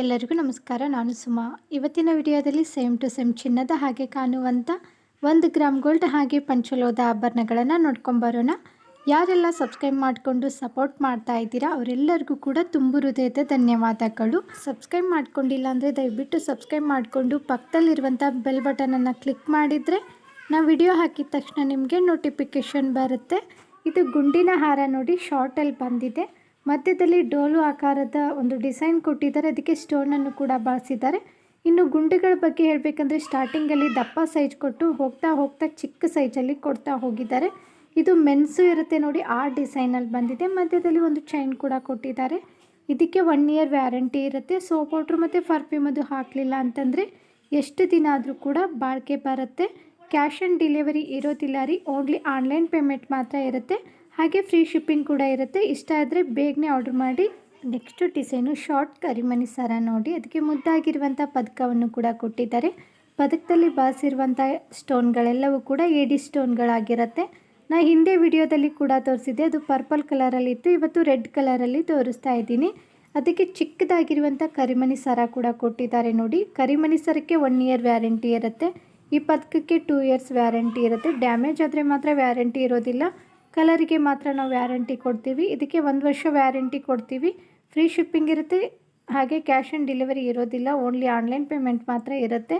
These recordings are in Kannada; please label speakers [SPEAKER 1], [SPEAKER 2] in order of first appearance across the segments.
[SPEAKER 1] ಎಲ್ಲರಿಗೂ ನಮಸ್ಕಾರ. ನಾನು ಸುಮಾ. ಇವತ್ತಿನ ವಿಡಿಯೋದಲ್ಲಿ ಸೇಮ್ ಟು ಸೇಮ್ ಚಿನ್ನದ ಹಾಗೆ ಕಾಣುವಂಥ ಒಂದು ಗ್ರಾಮ್ ಗೋಲ್ಡ್ ಹಾಗೆ ಪಂಚಲೋದ ಆಭರಣಗಳನ್ನು ನೋಡ್ಕೊಂಬರೋಣ ಯಾರೆಲ್ಲ ಸಬ್ಸ್ಕ್ರೈಬ್ ಮಾಡಿಕೊಂಡು ಸಪೋರ್ಟ್ ಮಾಡ್ತಾ ಇದ್ದೀರಾ, ಅವರೆಲ್ಲರಿಗೂ ಕೂಡ ತುಂಬು ಹೃದಯದ ಧನ್ಯವಾದಗಳು. ಸಬ್ಸ್ಕ್ರೈಬ್ ಮಾಡ್ಕೊಂಡಿಲ್ಲ ಅಂದರೆ ದಯವಿಟ್ಟು ಸಬ್ಸ್ಕ್ರೈಬ್ ಮಾಡಿಕೊಂಡು ಪಕ್ಕದಲ್ಲಿರುವಂಥ ಬೆಲ್ ಬಟನನ್ನು ಕ್ಲಿಕ್ ಮಾಡಿದರೆ ನಾವು ವಿಡಿಯೋ ಹಾಕಿದ ತಕ್ಷಣ ನಿಮಗೆ ನೋಟಿಫಿಕೇಷನ್ ಬರುತ್ತೆ. ಇದು ಗುಂಡಿನ ಹಾರ ನೋಡಿ ಶಾರ್ಟಲ್ಲಿ ಬಂದಿದೆ. ಮಧ್ಯದಲ್ಲಿ ಡೋಲು ಆಕಾರದ ಒಂದು ಡಿಸೈನ್ ಕೊಟ್ಟಿದ್ದಾರೆ. ಅದಕ್ಕೆ ಸ್ಟೋನನ್ನು ಕೂಡ ಬಳಸಿದ್ದಾರೆ. ಇನ್ನು ಗುಂಡುಗಳ ಬಗ್ಗೆ ಹೇಳಬೇಕಂದ್ರೆ ಸ್ಟಾರ್ಟಿಂಗಲ್ಲಿ ದಪ್ಪ ಸೈಜ್ ಕೊಟ್ಟು ಹೋಗ್ತಾ ಹೋಗ್ತಾ ಚಿಕ್ಕ ಸೈಜಲ್ಲಿ ಕೊಡ್ತಾ ಹೋಗಿದ್ದಾರೆ. ಇದು ಮೆನ್ಸು ಇರುತ್ತೆ ನೋಡಿ, ಆ ಡಿಸೈನಲ್ಲಿ ಬಂದಿದೆ. ಮಧ್ಯದಲ್ಲಿ ಒಂದು ಚೈನ್ ಕೂಡ ಕೊಟ್ಟಿದ್ದಾರೆ. ಇದಕ್ಕೆ ಒನ್ ಇಯರ್ ವ್ಯಾರಂಟಿ ಇರುತ್ತೆ. ಸೋಪ್ ಪೌಡ್ರ್ ಮತ್ತು ಪರ್ಫ್ಯೂಮ್ ಅದು ಹಾಕಲಿಲ್ಲ ಅಂತಂದರೆ ಎಷ್ಟು ದಿನ ಆದರೂ ಕೂಡ ಬಾಳಿಕೆ ಬರುತ್ತೆ. ಕ್ಯಾಶ್ ಆನ್ ಡೆಲಿವರಿ ಇರೋದಿಲ್ಲ ರೀ. ಓನ್ಲಿ ಆನ್ಲೈನ್ ಪೇಮೆಂಟ್ ಮಾತ್ರ ಇರುತ್ತೆ. ಹಾಗೆ ಫ್ರೀ ಶಿಪ್ಪಿಂಗ್ ಕೂಡ ಇರುತ್ತೆ. ಇಷ್ಟ ಆದರೆ ಬೇಗನೆ ಆರ್ಡ್ರ್ ಮಾಡಿ ನೆಕ್ಸ್ಟು ಡಿಸೈನು ಶಾರ್ಟ್ ಕರಿಮಣಿ ಸರ ನೋಡಿ. ಅದಕ್ಕೆ ಮುದ್ದಾಗಿರುವಂಥ ಪದಕವನ್ನು ಕೂಡ ಕೊಟ್ಟಿದ್ದಾರೆ. ಪದಕದಲ್ಲಿ ಬಾಸಿರುವಂಥ ಸ್ಟೋನ್ಗಳೆಲ್ಲವೂ ಕೂಡ ಎಡಿ ಸ್ಟೋನ್ಗಳಾಗಿರುತ್ತೆ ನಾ ಹಿಂದೆ ವಿಡಿಯೋದಲ್ಲಿ ಕೂಡ ತೋರಿಸಿದ್ದೆ, ಅದು ಪರ್ಪಲ್ ಕಲರಲ್ಲಿ ಇತ್ತು. ಇವತ್ತು ರೆಡ್ ಕಲರಲ್ಲಿ ತೋರಿಸ್ತಾ ಇದ್ದೀನಿ. ಅದಕ್ಕೆ ಚಿಕ್ಕದಾಗಿರುವಂಥ ಕರಿಮಣಿ ಸರ ಕೂಡ ಕೊಟ್ಟಿದ್ದಾರೆ ನೋಡಿ. ಕರಿಮಣಿ ಸರಕ್ಕೆ ಒನ್ ಇಯರ್ ವ್ಯಾರಂಟಿ ಇರುತ್ತೆ. ಈ ಪದಕಕ್ಕೆ ಟೂ ಇಯರ್ಸ್ ವ್ಯಾರಂಟಿ ಇರುತ್ತೆ. ಡ್ಯಾಮೇಜ್ ಆದರೆ ಮಾತ್ರ ವ್ಯಾರಂಟಿ ಇರೋದಿಲ್ಲ. ಕಲರಿಗೆ ಮಾತ್ರ ನಾವು ವ್ಯಾರಂಟಿ ಕೊಡ್ತೀವಿ. ಇದಕ್ಕೆ ಒಂದು ವರ್ಷ ವ್ಯಾರಂಟಿ ಕೊಡ್ತೀವಿ. ಫ್ರೀ ಶಿಪ್ಪಿಂಗ್ ಇರುತ್ತೆ. ಹಾಗೆ ಕ್ಯಾಶ್ ಆನ್ ಡೆಲಿವರಿ ಇರೋದಿಲ್ಲ. ಓನ್ಲಿ ಆನ್ಲೈನ್ ಪೇಮೆಂಟ್ ಮಾತ್ರ ಇರುತ್ತೆ.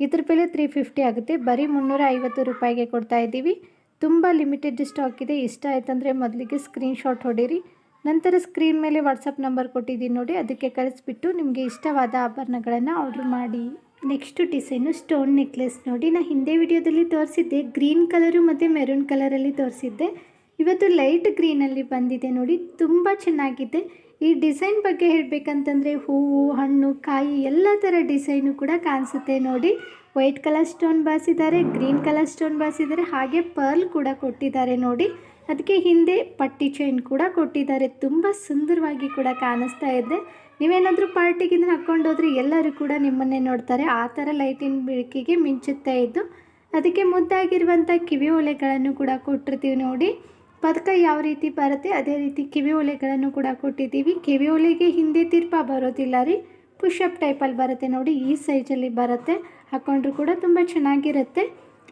[SPEAKER 1] ಇದ್ರ ಬೆಲೆ ತ್ರೀ ಫಿಫ್ಟಿ ಆಗುತ್ತೆ. ಬರೀ ಮುನ್ನೂರ ಐವತ್ತು ರೂಪಾಯಿಗೆ ಕೊಡ್ತಾ ಇದ್ದೀವಿ. ತುಂಬ ಲಿಮಿಟೆಡ್ ಸ್ಟಾಕ್ ಇದೆ. ಇಷ್ಟ ಆಯ್ತಂದರೆ ಮೊದಲಿಗೆ ಸ್ಕ್ರೀನ್ಶಾಟ್ ಹೊಡೀರಿ. ನಂತರ ಸ್ಕ್ರೀನ್ ಮೇಲೆ ವಾಟ್ಸಪ್ ನಂಬರ್ ಕೊಟ್ಟಿದ್ದೀನಿ ನೋಡಿ. ಅದಕ್ಕೆ ಕಳಿಸ್ಬಿಟ್ಟು ನಿಮಗೆ ಇಷ್ಟವಾದ ಆಭರಣಗಳನ್ನು ಆರ್ಡ್ರ್ ಮಾಡಿ. ನೆಕ್ಸ್ಟ್ ಡಿಸೈನು ಸ್ಟೋನ್ ನೆಕ್ಲೆಸ್ ನೋಡಿ. ನಾನು ಹಿಂದೆ ವಿಡಿಯೋದಲ್ಲಿ ತೋರಿಸಿದ್ದೆ. ಗ್ರೀನ್ ಕಲರು ಮತ್ತು ಮೆರೂನ್ ಕಲರಲ್ಲಿ ತೋರಿಸಿದ್ದೆ. ಇವತ್ತು ಲೈಟ್ ಗ್ರೀನಲ್ಲಿ ಬಂದಿದೆ ನೋಡಿ. ತುಂಬ ಚೆನ್ನಾಗಿದೆ. ಈ ಡಿಸೈನ್ ಬಗ್ಗೆ ಹೇಳಬೇಕಂತಂದರೆ ಹೂವು, ಹಣ್ಣು, ಕಾಯಿ ಎಲ್ಲ ಥರ ಡಿಸೈನು ಕೂಡ ಕಾಣಿಸುತ್ತೆ ನೋಡಿ. ವೈಟ್ ಕಲರ್ ಸ್ಟೋನ್ ಬಾಸಿದ್ದಾರೆ ಗ್ರೀನ್ ಕಲರ್ ಸ್ಟೋನ್ ಬಾಸಿದ್ದಾರೆ ಹಾಗೆ ಪರ್ಲ್ ಕೂಡ ಕೊಟ್ಟಿದ್ದಾರೆ ನೋಡಿ. ಅದಕ್ಕೆ ಹಿಂದೆ ಪಟ್ಟಿ ಚೈನ್ ಕೂಡ ಕೊಟ್ಟಿದ್ದಾರೆ. ತುಂಬ ಸುಂದರವಾಗಿ ಕೂಡ ಕಾಣಿಸ್ತಾ ಇದೆ. ನೀವೇನಾದರೂ ಪಾರ್ಟಿಗಿಂತ ಹಾಕ್ಕೊಂಡೋದ್ರೆ ಎಲ್ಲರೂ ಕೂಡ ನಿಮ್ಮನ್ನೇ ನೋಡ್ತಾರೆ. ಆ ಥರ ಲೈಟಿನ ಬೆಳಕಿಗೆ ಮಿಂಚುತ್ತಾ ಇದ್ದು, ಅದಕ್ಕೆ ಮುದ್ದಾಗಿರುವಂಥ ಕಿವಿ ಒಲೆಗಳನ್ನು ಕೂಡ ಕೊಟ್ಟಿರ್ತೀವಿ ನೋಡಿ. ಪದಕ ಯಾವ ರೀತಿ ಬರುತ್ತೆ, ಅದೇ ರೀತಿ ಕಿವಿ ಒಲೆಗಳನ್ನು ಕೂಡ ಕೊಟ್ಟಿದ್ದೀವಿ. ಕಿವಿ ಒಲೆಗೆ ಹಿಂದೆ ತಿರ್ಪ ಬರೋದಿಲ್ಲ ರೀ. ಪುಷಪ್ ಟೈಪಲ್ಲಿ ಬರುತ್ತೆ ನೋಡಿ, ಈ ಸೈಜಲ್ಲಿ ಬರುತ್ತೆ. ಹಾಕ್ಕೊಂಡ್ರು ಕೂಡ ತುಂಬ ಚೆನ್ನಾಗಿರುತ್ತೆ.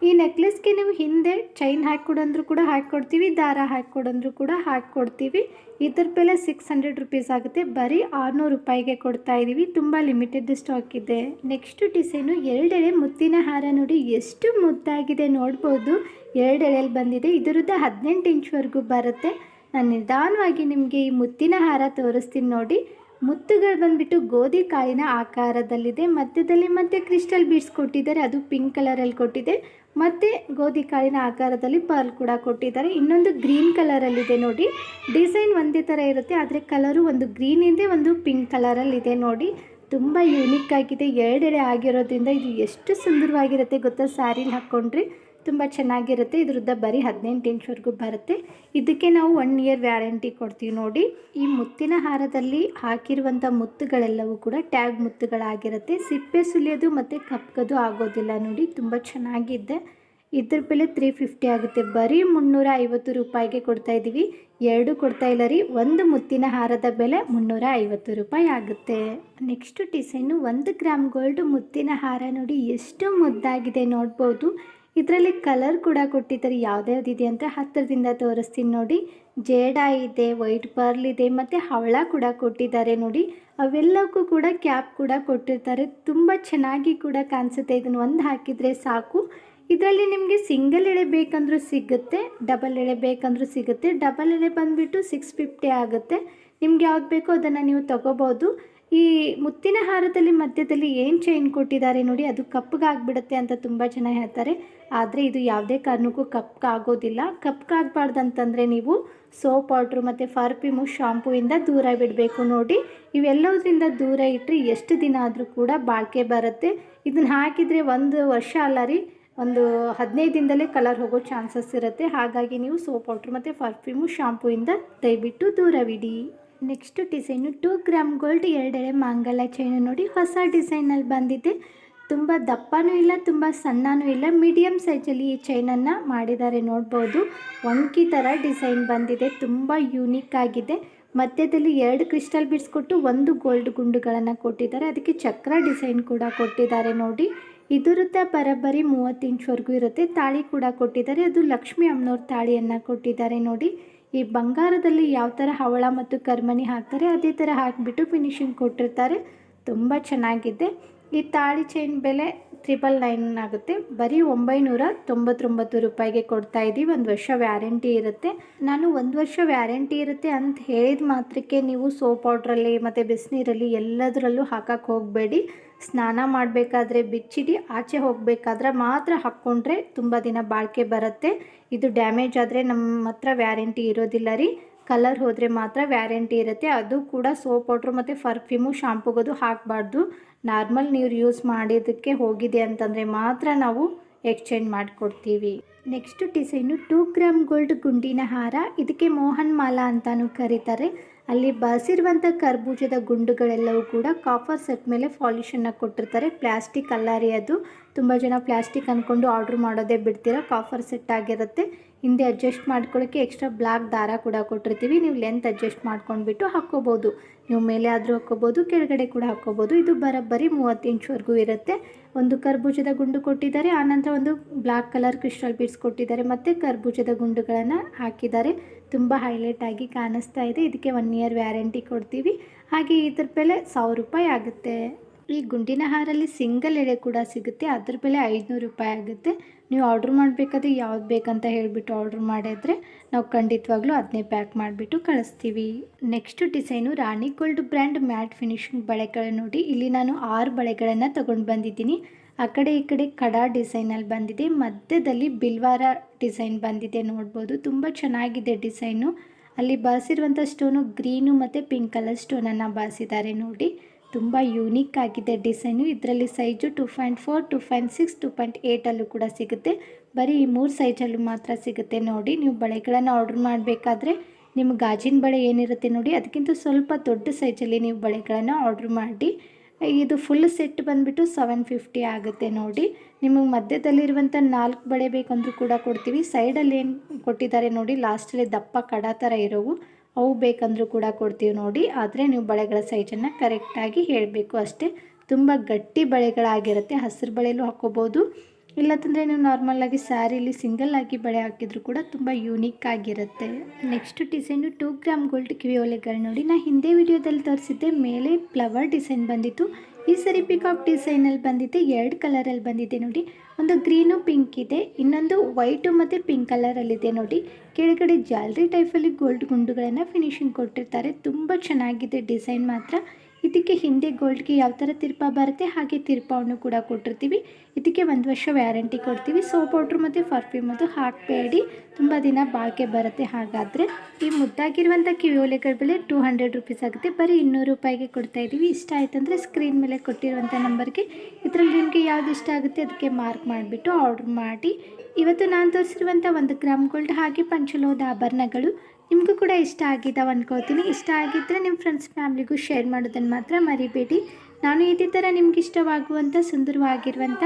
[SPEAKER 1] ಈ ನೆಕ್ಲೆಸ್ಗೆ ನೀವು ಹಿಂದೆ ಚೈನ್ ಹಾಕಿಕೊಡಂದ್ರು ಕೂಡ ಹಾಕಿಕೊಡ್ತೀವಿ, ದಾರ ಹಾಕಿಕೊಡಂದ್ರು ಕೂಡ ಹಾಕಿಕೊಡ್ತೀವಿ. ಇದ್ರ ಬೆಲೆ ಸಿಕ್ಸ್ ಹಂಡ್ರೆಡ್ ರುಪೀಸ್ ಆಗುತ್ತೆ. ಬರೀ ಆರುನೂರು ರೂಪಾಯಿಗೆ ಕೊಡ್ತಾ ಇದ್ದೀವಿ ತುಂಬ ಲಿಮಿಟೆಡ್ ಸ್ಟಾಕ್ ಇದೆ. ನೆಕ್ಸ್ಟ್ ಡಿಸೈನು ಎರಡೆಳೆ ಮುತ್ತಿನ ಹಾರ ನೋಡಿ ಎಷ್ಟು ಮುದ್ದಾಗಿದೆ ನೋಡ್ಬೋದು. ಎರಡೆಳೆಯಲ್ಲಿ ಬಂದಿದೆ. ಇದರದ್ದು ಹದಿನೆಂಟು ಇಂಚ್ವರೆಗೂ ಬರುತ್ತೆ. ನಾನು ನಿಧಾನವಾಗಿ ನಿಮಗೆ ಈ ಮುತ್ತಿನ ಹಾರ ತೋರಿಸ್ತೀನಿ ನೋಡಿ. ಮುತ್ತುಗಳು ಬಂದ್ಬಿಟ್ಟು ಗೋಧಿ ಕಾಯಿನ ಆಕಾರದಲ್ಲಿದೆ. ಮಧ್ಯದಲ್ಲಿ ಮತ್ತೆ ಕ್ರಿಸ್ಟಲ್ ಬೀಡ್ಸ್ ಕೊಟ್ಟಿದ್ದಾರೆ. ಅದು ಪಿಂಕ್ ಕಲರಲ್ಲಿ ಕೊಟ್ಟಿದೆ. ಮತ್ತೆ ಗೋಧಿ ಕಾಳಿನ ಆಕಾರದಲ್ಲಿ ಪರ್ಲ್ ಕೂಡ ಕೊಟ್ಟಿದ್ದಾರೆ. ಇನ್ನೊಂದು ಗ್ರೀನ್ ಕಲರಲ್ಲಿದೆ ನೋಡಿ. ಡಿಸೈನ್ ಒಂದೇ ಥರ ಇರುತ್ತೆ, ಆದರೆ ಕಲರು ಒಂದು ಗ್ರೀನ್ ಇದೆ, ಒಂದು ಪಿಂಕ್ ಕಲರಲ್ಲಿದೆ ನೋಡಿ. ತುಂಬ ಯೂನಿಕ್ ಆಗಿದೆ. ಎರಡೆಡೆ ಆಗಿರೋದ್ರಿಂದ ಇದು ಎಷ್ಟು ಸುಂದರವಾಗಿರುತ್ತೆ ಗೊತ್ತಾ ಸ್ಯಾರಿಲಿ ಹಾಕ್ಕೊಂಡ್ರೆ ತುಂಬ ಚೆನ್ನಾಗಿರುತ್ತೆ. ಇದ್ರದ್ದು ಬರೀ ಹದಿನೆಂಟು ಇಂಚ್ವರೆಗೂ ಬರುತ್ತೆ. ಇದಕ್ಕೆ ನಾವು ಒನ್ ಇಯರ್ ವ್ಯಾರಂಟಿ ಕೊಡ್ತೀವಿ ನೋಡಿ. ಈ ಮುತ್ತಿನ ಹಾರದಲ್ಲಿ ಹಾಕಿರುವಂಥ ಮುತ್ತುಗಳೆಲ್ಲವೂ ಕೂಡ ಟ್ಯಾಗ್ ಮುತ್ತುಗಳಾಗಿರುತ್ತೆ. ಸಿಪ್ಪೆ ಸುಲಿಯೋದು ಮತ್ತು ಕಪ್ಕೋದು ಆಗೋದಿಲ್ಲ ನೋಡಿ. ತುಂಬ ಚೆನ್ನಾಗಿದೆ. ಇದ್ರ ಬೆಲೆ ತ್ರೀ ಫಿಫ್ಟಿ ಆಗುತ್ತೆ. ಬರೀ ಮುನ್ನೂರ ಐವತ್ತು ರೂಪಾಯಿಗೆ ಕೊಡ್ತಾ ಇದ್ದೀವಿ. ಎರಡು ಕೊಡ್ತಾ ಇಲ್ಲ ರೀ. ಒಂದು ಮುತ್ತಿನ ಹಾರದ ಬೆಲೆ ಮುನ್ನೂರ ಐವತ್ತು ರೂಪಾಯಿ ಆಗುತ್ತೆ. ನೆಕ್ಸ್ಟ್ ಡಿಸೈನು ಒಂದು ಗ್ರಾಮ್ ಗೋಲ್ಡ್ ಮುತ್ತಿನ ಹಾರ ನೋಡಿ. ಎಷ್ಟು ಮುದ್ದಾಗಿದೆ ನೋಡ್ಬೋದು. ಇದರಲ್ಲಿ ಕಲರ್ ಕೂಡ ಕೊಟ್ಟಿದ್ದಾರೆ. ಯಾವ್ದ್ಯಾವ್ದಿದೆ ಅಂತ ಹತ್ತಿರದಿಂದ ತೋರಿಸ್ತೀನಿ ನೋಡಿ. ಜೇಡ ಇದೆ ವೈಟ್ ಪರ್ಲ್ ಇದೆ, ಮತ್ತು ಹವಳ ಕೂಡ ಕೊಟ್ಟಿದ್ದಾರೆ ನೋಡಿ. ಅವೆಲ್ಲಕ್ಕೂ ಕೂಡ ಕ್ಯಾಪ್ ಕೂಡ ಕೊಟ್ಟಿರ್ತಾರೆ. ತುಂಬ ಚೆನ್ನಾಗಿ ಕೂಡ ಕಾಣಿಸುತ್ತೆ. ಇದನ್ನು ಒಂದು ಹಾಕಿದರೆ ಸಾಕು. ಇದರಲ್ಲಿ ನಿಮಗೆ ಸಿಂಗಲ್ ಎಳೆ ಬೇಕಂದ್ರೂ ಸಿಗುತ್ತೆ ಡಬಲ್ ಎಳೆ ಬೇಕಂದ್ರೂ ಸಿಗುತ್ತೆ. ಡಬಲ್ ಎಳೆ ಬಂದುಬಿಟ್ಟು ಸಿಕ್ಸ್ ಫಿಫ್ಟಿ ಆಗುತ್ತೆ. ನಿಮ್ಗೆ ಯಾವ್ದು ಬೇಕೋ ಅದನ್ನು ನೀವು ತಗೋಬೋದು. ಈ ಮುತ್ತಿನ ಹಾರದಲ್ಲಿ ಮಧ್ಯದಲ್ಲಿ ಏನು ಚೈನ್ ಕೊಟ್ಟಿದ್ದಾರೆ ನೋಡಿ, ಅದು ಕಪ್ಪಗಾಗ್ಬಿಡುತ್ತೆ ಅಂತ ತುಂಬ ಜನ ಹೇಳ್ತಾರೆ. ಆದರೆ ಇದು ಯಾವುದೇ ಕಾರಣಕ್ಕೂ ಕಪ್ಪಗಾಗೋದಿಲ್ಲ ಕಪ್ಪಗಾಗಬಾರ್ದಂತಂದರೆ ನೀವು ಸೋಪ್ ಪೌಡ್ರು ಮತ್ತು ಪರ್ಫ್ಯೂಮು ಶಾಂಪೂಯಿಂದ ದೂರ ಬಿಡಬೇಕು ನೋಡಿ. ಇವೆಲ್ಲದರಿಂದ ದೂರ ಇಟ್ಟರೆ ಎಷ್ಟು ದಿನ ಆದರೂ ಕೂಡ ಬಾಳಿಕೆ ಬರುತ್ತೆ. ಇದನ್ನು ಹಾಕಿದರೆ ಒಂದು ವರ್ಷ ಅಲ್ಲ ರೀ, ಒಂದು ಹದಿನೈದು ದಿನದಲ್ಲೇ ಕಲರ್ ಹೋಗೋ ಚಾನ್ಸಸ್ ಇರುತ್ತೆ. ಹಾಗಾಗಿ ನೀವು ಸೋಪ್ ಪೌಡ್ರು ಮತ್ತು ಪರ್ಫ್ಯೂಮು ಶಾಂಪೂಯಿಂದ ದಯವಿಟ್ಟು ದೂರವಿಡಿ. Next design two gram gold ಎರಡೆಳೆ ಮಾಂಗಲ್ಯ ಚೈನು ನೋಡಿ ಹೊಸ ಡಿಸೈನಲ್ಲಿ ಬಂದಿದೆ. ತುಂಬ ದಪ್ಪನೂ ಇಲ್ಲ, ತುಂಬ ಸಣ್ಣನೂ ಇಲ್ಲ. ಮೀಡಿಯಮ್ ಸೈಜಲ್ಲಿ ಈ ಚೈನನ್ನು ಮಾಡಿದ್ದಾರೆ ನೋಡ್ಬೋದು. ಒಂಕಿ ಥರ ಡಿಸೈನ್ ಬಂದಿದೆ, ತುಂಬ ಯೂನಿಕ್ ಆಗಿದೆ. ಮಧ್ಯದಲ್ಲಿ ಎರಡು ಕ್ರಿಸ್ಟಲ್ ಬಿಡ್ಸ್ ಕೊಟ್ಟು ಒಂದು ಗೋಲ್ಡ್ ಗುಂಡುಗಳನ್ನು ಕೊಟ್ಟಿದ್ದಾರೆ. ಅದಕ್ಕೆ ಚಕ್ರ ಡಿಸೈನ್ ಕೂಡ ಕೊಟ್ಟಿದ್ದಾರೆ ನೋಡಿ. ಇದಿರುತ್ತೆ ಬರಬ್ಬರಿ ಮೂವತ್ತು ಇಂಚ್ವರೆಗೂ ಇರುತ್ತೆ. ತಾಳಿ ಕೂಡ ಕೊಟ್ಟಿದ್ದಾರೆ. ಅದು ಲಕ್ಷ್ಮಿ ಅಮ್ಮನವ್ರ ತಾಳಿಯನ್ನು ಕೊಟ್ಟಿದ್ದಾರೆ ನೋಡಿ. ಈ ಬಂಗಾರದಲ್ಲಿ ಯಾವ ಥರ ಹವಳ ಮತ್ತು ಕರ್ಮಣಿ ಹಾಕ್ತಾರೆ, ಅದೇ ಥರ ಹಾಕಿಬಿಟ್ಟು ಫಿನಿಶಿಂಗ್ ಕೊಟ್ಟಿರ್ತಾರೆ. ತುಂಬ ಚೆನ್ನಾಗಿದೆ. ಈ ತಾಳಿ ಚೈನ್ ಬೆಲೆ ತ್ರಿಬಲ್ ನೈನ್ ಆಗುತ್ತೆ. ಬರೀ ಒಂಬೈನೂರ ತೊಂಬತ್ತೊಂಬತ್ತು ರೂಪಾಯಿಗೆ ಕೊಡ್ತಾ ಇದ್ದೀವಿ ಒಂದು ವರ್ಷ ವ್ಯಾರಂಟಿ ಇರುತ್ತೆ. ನಾನು ಒಂದು ವರ್ಷ ವ್ಯಾರಂಟಿ ಇರುತ್ತೆ ಅಂತ ಹೇಳಿದ ಮಾತ್ರಕ್ಕೆ ನೀವು ಸೋಪ್ ಪೌಡ್ರಲ್ಲಿ ಮತ್ತು ಬಿಸಿನೀರಲ್ಲಿ ಎಲ್ಲದರಲ್ಲೂ ಹಾಕಕ್ಕೆ ಹೋಗಬೇಡಿ. ಸ್ನಾನ ಮಾಡಬೇಕಾದ್ರೆ ಬಿಚ್ಚಿಡಿ, ಆಚೆ ಹೋಗಬೇಕಾದ್ರೆ ಮಾತ್ರ ಹಾಕ್ಕೊಂಡ್ರೆ ತುಂಬ ದಿನ ಬಾಳಿಕೆ ಬರುತ್ತೆ. ಇದು ಡ್ಯಾಮೇಜ್ ಆದರೆ ನಮ್ಮ ಹತ್ರ ವ್ಯಾರಂಟಿ ಇರೋದಿಲ್ಲ ರೀ. ಕಲರ್ ಹೋದರೆ ಮಾತ್ರ ವ್ಯಾರಂಟಿ ಇರುತ್ತೆ. ಅದು ಕೂಡ ಸೋಪ್ ಪೌಡ್ರು ಮತ್ತು ಪರ್ಫ್ಯೂಮು ಶಾಂಪುಗದು ಹಾಕಬಾರ್ದು. ನಾರ್ಮಲ್ ನೀರು ಯೂಸ್ ಮಾಡಿದ್ದಕ್ಕೆ ಹೋಗಿದೆ ಅಂತಂದರೆ ಮಾತ್ರ ನಾವು ಎಕ್ಸ್ಚೇಂಜ್ ಮಾಡಿಕೊಡ್ತೀವಿ. Next design two gram gold ಗುಂಡಿನ ಹಾರ. ಇದಕ್ಕೆ ಮೋಹನ್ ಮಾಲಾ ಅಂತಲೂ ಕರೀತಾರೆ. ಅಲ್ಲಿ ಬಸಿರುವಂಥ ಕರ್ಬೂಜದ ಗುಂಡುಗಳೆಲ್ಲವೂ ಕೂಡ ಕಾಫರ್ ಸೆಟ್ ಮೇಲೆ ಪಾಲಿಶನ್ನು ಕೊಟ್ಟಿರ್ತಾರೆ. ಪ್ಲಾಸ್ಟಿಕ್ ಅಲ್ಲಾರಿ ಅದು. ತುಂಬ ಜನ ಪ್ಲಾಸ್ಟಿಕ್ ಅಂದ್ಕೊಂಡು ಆರ್ಡ್ರ್ ಮಾಡೋದೇ ಬಿಡ್ತೀರಾ? ಕಾಫರ್ ಸೆಟ್ ಆಗಿರುತ್ತೆ. ಹಿಂದೆ ಅಡ್ಜಸ್ಟ್ ಮಾಡ್ಕೊಳ್ಳೋಕ್ಕೆ ಎಕ್ಸ್ಟ್ರಾ ಬ್ಲ್ಯಾಕ್ ದಾರ ಕೂಡ ಕೊಟ್ಟಿರ್ತೀವಿ. ನೀವು ಲೆಂತ್ ಅಡ್ಜಸ್ಟ್ ಮಾಡ್ಕೊಂಡ್ಬಿಟ್ಟು ಹಾಕ್ಕೋಬೋದು. ನೀವು ಮೇಲೆ ಆದರೂ ಹಾಕ್ಕೋಬೋದು, ಕೆಳಗಡೆ ಕೂಡ ಹಾಕ್ಕೋಬೋದು. ಇದು ಬರೋಬ್ಬರಿ ಮೂವತ್ತು ಇಂಚ್ವರೆಗೂ ಇರುತ್ತೆ. ಒಂದು ಕರ್ಬೂಜದ ಗುಂಡು ಕೊಟ್ಟಿದ್ದಾರೆ. ಆನಂತರ ಒಂದು ಬ್ಲ್ಯಾಕ್ ಕಲರ್ ಕ್ರಿಸ್ಟಲ್ ಬೀಡ್ಸ್ ಕೊಟ್ಟಿದ್ದಾರೆ. ಮತ್ತು ಕರ್ಬೂಜದ ಗುಂಡುಗಳನ್ನು ಹಾಕಿದ್ದಾರೆ. ತುಂಬ ಹೈಲೈಟ್ ಆಗಿ ಕಾಣಿಸ್ತಾ ಇದೆ. ಇದಕ್ಕೆ ಒನ್ ಇಯರ್ ವ್ಯಾರಂಟಿ ಕೊಡ್ತೀವಿ. ಹಾಗೆ ಇದ್ರ ಬೆಲೆ ಸಾವಿರ ರೂಪಾಯಿ ಆಗುತ್ತೆ. ಈ ಗುಂಡಿನ ಹಾರಲ್ಲಿ ಸಿಂಗಲ್ ಎಳೆ ಕೂಡ ಸಿಗುತ್ತೆ. ಅದ್ರ ಬೆಲೆ ಐದುನೂರು ರೂಪಾಯಿ ಆಗುತ್ತೆ. ನೀವು ಆರ್ಡ್ರ್ ಮಾಡಬೇಕಾದ್ರೆ ಯಾವ್ದು ಬೇಕಂತ ಹೇಳಿಬಿಟ್ಟು ಆರ್ಡ್ರ್ ಮಾಡಿದ್ರೆ ನಾವು ಖಂಡಿತವಾಗ್ಲೂ ಅದನ್ನೇ ಪ್ಯಾಕ್ ಮಾಡಿಬಿಟ್ಟು ಕಳಿಸ್ತೀವಿ. Next design Rani gold brand matte finishing ಬಳೆಗಳು ನೋಡಿ. ಇಲ್ಲಿ ನಾನು ಆರು ಬಳೆಗಳನ್ನು ತೊಗೊಂಡು ಬಂದಿದ್ದೀನಿ. ಆ ಕಡೆ ಈ ಕಡೆ ಕಡಾ ಡಿಸೈನಲ್ಲಿ ಬಂದಿದೆ. ಮಧ್ಯದಲ್ಲಿ ಬಿಲ್ವಾರ ಡಿಸೈನ್ ಬಂದಿದೆ ನೋಡ್ಬೋದು. ತುಂಬ ಚೆನ್ನಾಗಿದೆ ಡಿಸೈನು. ಅಲ್ಲಿ ಬಾಸಿರುವಂಥ ಸ್ಟೋನು ಗ್ರೀನು ಮತ್ತು ಪಿಂಕ್ ಕಲರ್ ಸ್ಟೋನನ್ನು ಬಾಸಿದ್ದಾರೆ ನೋಡಿ. ತುಂಬ ಯೂನಿಕ್ ಆಗಿದೆ ಡಿಸೈನು ಇದರಲ್ಲಿ size two point four to point six to point ಏಯ್ಟಲ್ಲೂ ಕೂಡ ಸಿಗುತ್ತೆ. ಬರೀ ಈ ಮೂರು ಸೈಜಲ್ಲೂ ಮಾತ್ರ ಸಿಗುತ್ತೆ ನೋಡಿ. ನೀವು ಬಳೆಗಳನ್ನು ಆರ್ಡ್ರ್ ಮಾಡಬೇಕಾದ್ರೆ ನಿಮ್ಮ ಗಾಜಿನ ಬಳೆ ಏನಿರುತ್ತೆ ನೋಡಿ. ಅದಕ್ಕಿಂತ ಸ್ವಲ್ಪ ದೊಡ್ಡ ಸೈಜಲ್ಲಿ ನೀವು ಬಳೆಗಳನ್ನು ಆರ್ಡ್ರ್ ಮಾಡಿ. ಇದು ಫುಲ್ ಸೆಟ್ ಬಂದುಬಿಟ್ಟು ಸೆವೆನ್ ಫಿಫ್ಟಿ ಆಗುತ್ತೆ ನೋಡಿ. ನಿಮಗೆ ಮಧ್ಯದಲ್ಲಿರುವಂಥ ನಾಲ್ಕು ಬಳೆ ಬೇಕಂದ್ರೂ ಕೂಡ ಕೊಡ್ತೀವಿ. ಸೈಡಲ್ಲಿ ಏನು ಕೊಟ್ಟಿದ್ದಾರೆ ನೋಡಿ ಲಾಸ್ಟಲ್ಲಿ ದಪ್ಪ ಕಡ ಥರ ಇರೋವು. ಅವು ಬೇಕಂದ್ರೂ ಕೂಡ ಕೊಡ್ತೀವಿ ನೋಡಿ. ಆದರೆ ನೀವು ಬಳೆಗಳ ಸೈಜನ್ನು ಕರೆಕ್ಟಾಗಿ ಹೇಳಬೇಕು ಅಷ್ಟೇ. ತುಂಬ ಗಟ್ಟಿ ಬಳೆಗಳಾಗಿರುತ್ತೆ. ಹಸಿರು ಬಳೆಯಲ್ಲೂ ಹಾಕ್ಕೋಬೋದು. ಇಲ್ಲಂತಂದರೆ ನೀವು ನಾರ್ಮಲಾಗಿ ಸ್ಯಾರಿಲಿ ಸಿಂಗಲ್ ಆಗಿ ಬಳೆ ಹಾಕಿದ್ರು ಕೂಡ ತುಂಬ ಯೂನಿಕ್ ಆಗಿರುತ್ತೆ. Next design two gram gold ಕಿವಿ ಓಲೆಗಳು ನೋಡಿ. ನಾನು ಹಿಂದೆ ವಿಡಿಯೋದಲ್ಲಿ ತೋರಿಸಿದ್ದೆ, ಮೇಲೆ ಫ್ಲವರ್ ಡಿಸೈನ್ ಬಂದಿತ್ತು. ಈ ಸರಿ ಪಿಕಾಕ್ ಡಿಸೈನಲ್ಲಿ ಬಂದಿದೆ, ಎರಡು ಕಲರಲ್ಲಿ ಬಂದಿದೆ ನೋಡಿ. ಒಂದು ಗ್ರೀನು ಪಿಂಕ್ ಇದೆ, ಇನ್ನೊಂದು ವೈಟು ಮತ್ತು ಪಿಂಕ್ ಕಲರಲ್ಲಿದೆ ನೋಡಿ. ಕೆಳಗಡೆ ಟೈಪ್ ಟೈಪಲ್ಲಿ ಗೋಲ್ಡ್ ಗುಂಡುಗಳನ್ನು ಫಿನಿಶಿಂಗ್ ಕೊಟ್ಟಿರ್ತಾರೆ. ತುಂಬ ಚೆನ್ನಾಗಿದೆ ಡಿಸೈನ್ ಮಾತ್ರ. ಇದಕ್ಕೆ ಹಿಂದೆ ಗೋಲ್ಡ್ಗೆ ಯಾವ ಥರ ತಿರ್ಪ ಬರುತ್ತೆ, ಹಾಗೆ ತಿರ್ಪವನ್ನು ಕೂಡ ಕೊಟ್ಟಿರ್ತೀವಿ. ಇದಕ್ಕೆ ಒಂದು ವರ್ಷ ವ್ಯಾರಂಟಿ ಕೊಡ್ತೀವಿ. ಸೋಪ್ ಪೌಡ್ರ್ ಮತ್ತು ಪರ್ಫ್ಯೂಮ್ ಅದು ಹಾಕಬೇಡಿ ತುಂಬ ದಿನ ಬಾಳಿಕೆ ಬರುತ್ತೆ. ಹಾಗಾದರೆ ಈ ಮುದ್ದಾಗಿರುವಂಥ ಕಿವಿಯೋಲೆಗಳ ಬೆಲೆ ಟೂ ಹಂಡ್ರೆಡ್ ರುಪೀಸ್ ಆಗುತ್ತೆ. ಬರೀ ಇನ್ನೂರು ರೂಪಾಯಿಗೆ ಕೊಡ್ತಾ ಇದ್ದೀವಿ ಇಷ್ಟ ಆಯ್ತಂದರೆ ಸ್ಕ್ರೀನ್ ಮೇಲೆ ಕೊಟ್ಟಿರುವಂಥ ನಂಬರ್ಗೆ ಇದರಲ್ಲಿ ನಿಮಗೆ ಯಾವ್ದು ಇಷ್ಟ ಆಗುತ್ತೆ ಅದಕ್ಕೆ ಮಾರ್ಕ್ ಮಾಡಿಬಿಟ್ಟು ಆರ್ಡ್ರ್ ಮಾಡಿ. ಇವತ್ತು ನಾನು ತೋರಿಸಿರುವಂಥ ಒಂದು ಗ್ರಾಮ್ ಗೋಲ್ಡ್ ಹಾಗೆ ಪಂಚಲೋದ ಆಭರಣಗಳು. ನಿಮಗೂ ಕೂಡ ಇಷ್ಟ ಆಗಿದ್ದಾವೆ ಅಂದ್ಕೋತೀನಿ ಇಷ್ಟ ಆಗಿದ್ದರೆ ನಿಮ್ಮ ಫ್ರೆಂಡ್ಸ್ ಫ್ಯಾಮ್ಲಿಗೂ ಶೇರ್ ಮಾಡೋದನ್ನು ಮಾತ್ರ ಮರಿಬೇಡಿ. ನಾನು ಇದೇ ಥರ ನಿಮ್ಗೆ ಇಷ್ಟವಾಗುವಂಥ ಸುಂದರವಾಗಿರುವಂಥ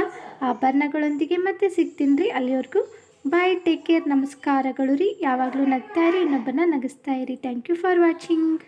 [SPEAKER 1] ಆಭರಣಗಳೊಂದಿಗೆ ಮತ್ತೆ ಸಿಗ್ತೀನಿ ರೀ ಅಲ್ಲಿವರೆಗೂ. ಬಾಯ್ ಟೇಕ್ ಕೇರ್ ನಮಸ್ಕಾರಗಳು ರೀ. ಯಾವಾಗಲೂ ನಗ್ತಾ ಇರಿ ಇನ್ನೊಬ್ಬರನ್ನ ನಗಿಸ್ತಾ ಇರಿ. Thank you for watching